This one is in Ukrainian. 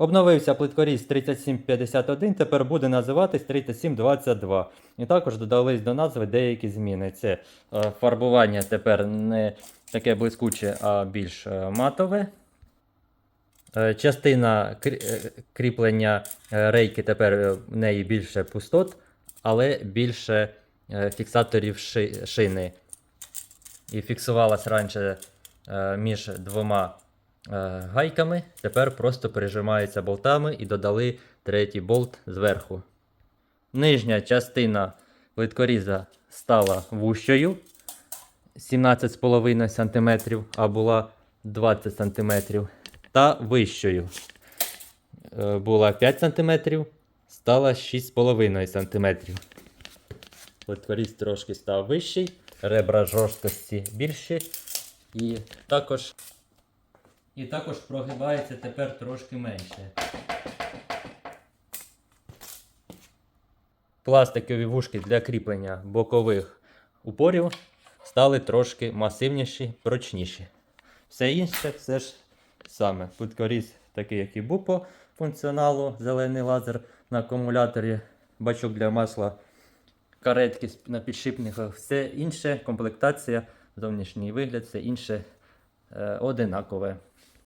Обновився плиткоріз 3751, тепер буде називатись 3722. І також додались до назви деякі зміни. Це е, фарбування тепер не таке блискуче, а більш е, матове. Е, Частина крі- кріплення рейки тепер в неї більше пустот, але більше фіксаторів ши- шини. І фіксувалась раніше між двома гайками, тепер просто прижимається болтами і додали третій болт зверху. Нижня частина плиткоріза стала вущою 17,5 см, а була 20 см, та вищою. Е, Була 5 см, стала 6,5 см. Плиткоріз трошки став вищий, ребра жорсткості більші. І також, і також прогибається тепер трошки менше. Пластикові вушки для кріплення бокових упорів стали трошки масивніші, прочніші. Все інше все ж саме. Плиткоріз такий, як і був по функціоналу, зелений лазер на акумуляторі, бачок для масла, каретки на підшипниках, все інше, комплектація, зовнішній вигляд, все інше е, одинакове.